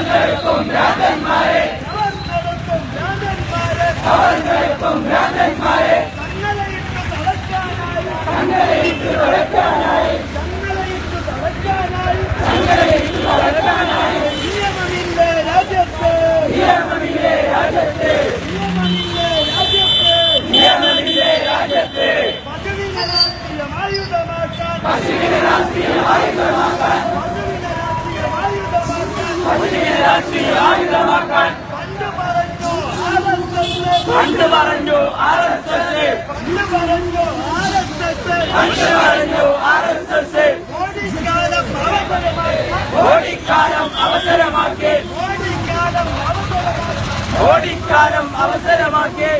அவர்களுக்கும் ராஜன்மாரே அவர்களுக்கும் ராஜன்மாரே தங்களையிட்டு S S പണ്ട് പറഞ്ഞു ആർ എസ് എസ് പണ്ട് പറഞ്ഞു ആർ എസ് എസ് കോടിക്കാലം അവസരമാക്കി ഓടിക്കാലം അവസരമാക്കി കോടിക്കാലം അവസരമാക്കി ഓടിക്കാലം അവസരമാക്കി